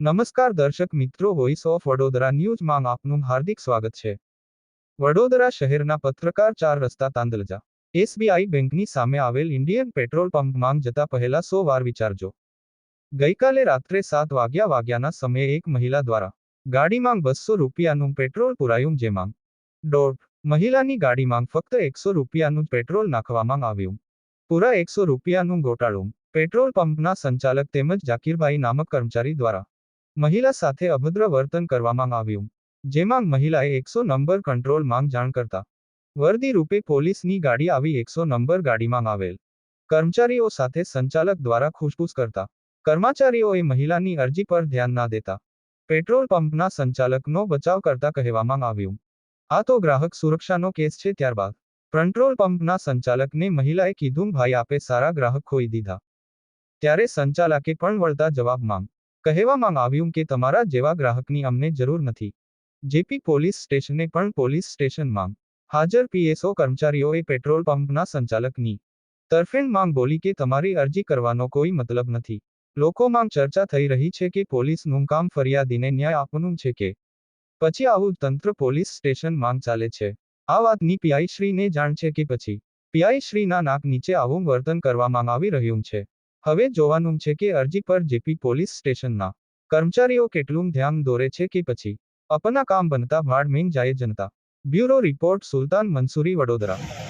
નમસ્કાર દર્શક મિત્રો વોઇસ ઓફ વડોદરા ન્યૂઝમાં આપનું હાર્દિક સ્વાગત છે. વડોદરા શહેરના પત્રકાર ચાર રસ્તા તાંદલજા. એસબીઆઈ બેંકની સામે આવેલ ઇન્ડિયન પેટ્રોલ પંપ માંગ જતા પહેલા સો વાર વિચારજો. ગઈકાલે રાત્રે સાત વાગ્યા વાગ્યાના સમયે એક મહિલા દ્વારા ગાડીમાં બસો રૂપિયાનું પેટ્રોલ પુરાયું જેમાં દોઢ મહિલાની ગાડીમાં ફક્ત એકસો રૂપિયાનું પેટ્રોલ નાખવામાં આવ્યું. પૂરા એકસો રૂપિયાનું ગોટાળું પેટ્રોલ પંપના સંચાલક તેમજ જાકીરભાઈ નામક કર્મચારી દ્વારા મહિલા સાથે અભદ્ર વર્તન કરવામાં આવ્યું, જેમાં મહિલાએ એકસો નંબર કંટ્રોલ માંગ જાણ કરતા, વર્દી રૂપે પોલીસની ગાડી આવી એકસો નંબર ગાડીમાં આવેલ. કર્મચારીઓ સાથે સંચાલક દ્વારા ખુશપુશ કરતા, કર્મચારીઓએ મહિલાની અરજી પર ધ્યાન ના દેતા, પેટ્રોલ પંપના સંચાલકનો બચાવ કરતા કહેવામાં આવ્યું. આ તો ગ્રાહક સુરક્ષાનો કેસ છે ત્યારબાદ પેટ્રોલ પંપના સંચાલકને મહિલાએ કીધું, ભાઈ, આપે સારા ગ્રાહક ખોઈ દીધા. ત્યારે સંચાલકે પણ વળતા જવાબમાં કહેવામાં આવ્યું કે તમારા જેવા ગ્રાહકની અમને જરૂર નથી. જેપી પોલીસ સ્ટેશને પણ પોલીસ સ્ટેશનમાં હાજર પીએસઓ કર્મચારીઓએ પેટ્રોલ પંપના સંચાલકની તરફેણ માંગ બોલી કે તમારી અરજી કરવાનો કોઈ મતલબ નથી. લોકોમાં ચર્ચા થઈ રહી છે કે પોલીસનું કામ ફરિયાદીને ન્યાય આપવાનું છે કે પછી આવું તંત્ર પોલીસ સ્ટેશન માંગ ચાલે છે. આ વાતની પીઆઈ શ્રીને જાણ છે કે પછી પીઆઈ શ્રીના નાક નીચે આવું વર્તન કરવામાં આવી રહ્યું છે. હવે જોવાનું છે કે અરજી પર જેપી પોલીસ સ્ટેશનના કર્મચારીઓ કેટલું ધ્યાન દોરે છે કે પછી અપના કામ બનતા ભાડ મીન જાય જનતા બ્યુરો રિપોર્ટ સુલતાન મંસૂરી વડોદરા.